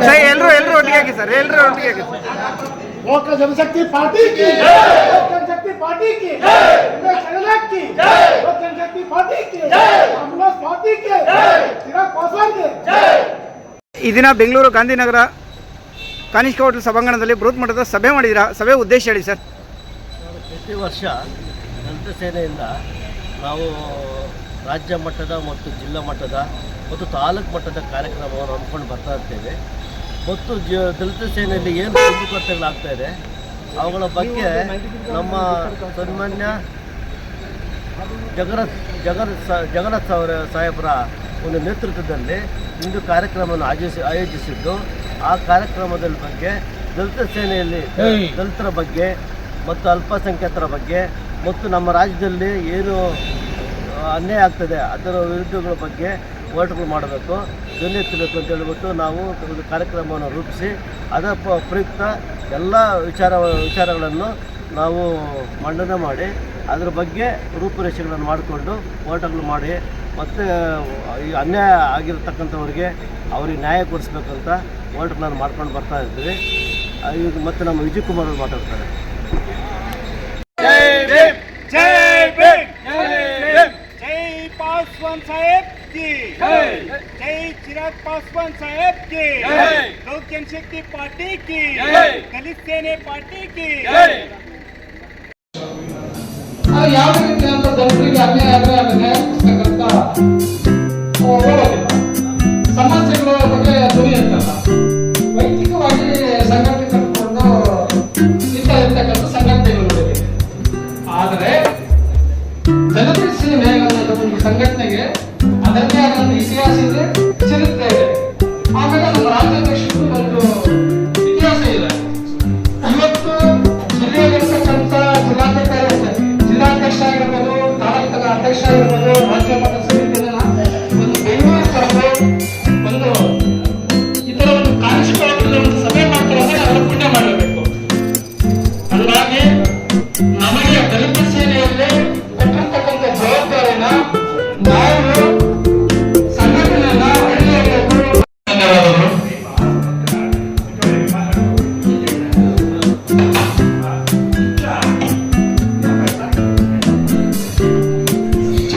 Sir ಎಲ್ಲರೂ ಎಲ್ಲರೂ ಒಟ್ಟಿಗೆ ಸರ್ ಎಲ್ಲರೂ ಒಟ್ಟಿಗೆ ಹಾಕಿ ಓಕೆ ಜನಶಕ್ತಿ ಪಾರ್ಟಿ ಕಿ ಜನಶಕ್ತಿ ಪಾರ್ಟಿ ಕಿ ಕನ್ನಡಕ್ ಕಿ ಜನಶಕ್ತಿ ಪಾರ್ಟಿ ಕಿ ಕಾಂಗ್ರೆಸ್ ಪಾರ್ಟಿ ಕಿ ಚಿರಾಗ್ ಪಾಸ್ವಾನ್ಗೆ ಈ ದಿನ ಬೆಂಗಳೂರು ಗಾಂಧಿನಗರ ಕಾನಿಷ್ಕ ಹೋಟೆಲ್ ಸಭಾಂಗಣದಲ್ಲಿ ಬೃಹತ್ ಮಟ್ಟದ ಸಭೆ ಮಾಡಿದಿರಾ ಸಭೆ ಉದ್ದೇಶ ಹೇಳಿ ಸರ್. ಪ್ರತಿ ವರ್ಷ ದಲಿತ ಸೇನೆಯಿಂದ ನಾವು ರಾಜ್ಯ ಮಟ್ಟದ ಮತ್ತು ಜಿಲ್ಲಾ ಮಟ್ಟದ ಮತ್ತು ತಾಲೂಕು ಮಟ್ಟದ ಕಾರ್ಯಕ್ರಮವನ್ನು ಹಮ್ಮಿಕೊಂಡು ಬರ್ತಾ ಇರ್ತೇವೆ. ಮತ್ತು ಜ ದಲಿತ ಸೇನೆಯಲ್ಲಿ ಏನು ಕುಂದುಕೊರತೆಗಳಾಗ್ತಾ ಇದೆ ಅವುಗಳ ಬಗ್ಗೆ ನಮ್ಮ ಸನ್ಮಾನ್ಯ ಜಗನ್ನಾಥ್ ಸ ಜಗನ್ನಾಥ್ ಅವರ ಸಾಹೇಬರ ಒಂದು ನೇತೃತ್ವದಲ್ಲಿ ಇಂದು ಕಾರ್ಯಕ್ರಮವನ್ನು ಆಯೋಜಿಸಿ ಆಯೋಜಿಸಿದ್ದು. ಆ ಕಾರ್ಯಕ್ರಮದ ಬಗ್ಗೆ ದಲಿತ ಸೇನೆಯಲ್ಲಿ ದಲಿತರ ಬಗ್ಗೆ ಮತ್ತು ಅಲ್ಪಸಂಖ್ಯಾತರ ಬಗ್ಗೆ ಮತ್ತು ನಮ್ಮ ರಾಜ್ಯದಲ್ಲಿ ಏನು ಅನ್ಯಾಯ ಆಗ್ತದೆ ಅದರ ವಿರುದ್ಧಗಳ ಬಗ್ಗೆ ಹೋರಾಟಗಳು ಮಾಡಬೇಕು. ಧ್ವನಿ ಎತ್ತಬೇಕು ಅಂತ ಹೇಳ್ಬಿಟ್ಟು ನಾವು ಒಂದು ಕಾರ್ಯಕ್ರಮವನ್ನು ರೂಪಿಸಿ ಅದರ ಪ್ರಯುಕ್ತ ಎಲ್ಲ ವಿಚಾರ ವಿಚಾರಗಳನ್ನು ನಾವು ಮಂಡನೆ ಮಾಡಿ ಅದರ ಬಗ್ಗೆ ರೂಪುರೇಷೆಗಳನ್ನು ಮಾಡಿಕೊಂಡು ಹೋರಾಟಗಳು ಮಾಡಿ ಮತ್ತು ಈ ಅನ್ಯಾಯ ಆಗಿರತಕ್ಕಂಥವ್ರಿಗೆ ಅವ್ರಿಗೆ ನ್ಯಾಯ ಕೊಡಿಸ್ಬೇಕಂತ ಹೋರಾಟಗಳನ್ನು ಮಾಡ್ಕೊಂಡು ಬರ್ತಾ ಆ, ಈಗ ಮತ್ತು ನಮ್ಮ ವಿಜಯ್ ಕುಮಾರ್ ಅವರು ಮಾತಾಡ್ತಾರೆ. पासवान साहेब की जय चिराग पासवान साहेब की लोक जनशक्ति पार्टी की दलित सेने पार्टी की ಆದ್ರೆ ಯಾವುದೇ ರೀತಿಯಾದಂಥ ದಲಿತರಿಗೆ ಅನ್ಯಾಯ ಆದರೆ ಅದನ್ನ ಸಂಘಟನೆಗೆ ಅದರದೇ ಆದಂಥ ಇತಿಹಾಸ ಇದೆ, ಚರಿತ್ರೆ ಇದೆ. ಆಮೇಲೆ ನಮ್ಮ ರಾಜ್ಯಾಧ್ಯಕ್ಷರು ಒಂದು ಇತಿಹಾಸ ಇದೆ. ಇವತ್ತು ಜಿಲ್ಲೆಯಲ್ಲಿರ್ತಕ್ಕಂಥ ಜಿಲ್ಲಾಧ್ಯಕ್ಷ ಜಿಲ್ಲಾಧ್ಯಕ್ಷ ಆಗಿರ್ಬೋದು ತಾಲೂಕಿನ ಅಧ್ಯಕ್ಷ ಆಗಿರ್ಬೋದು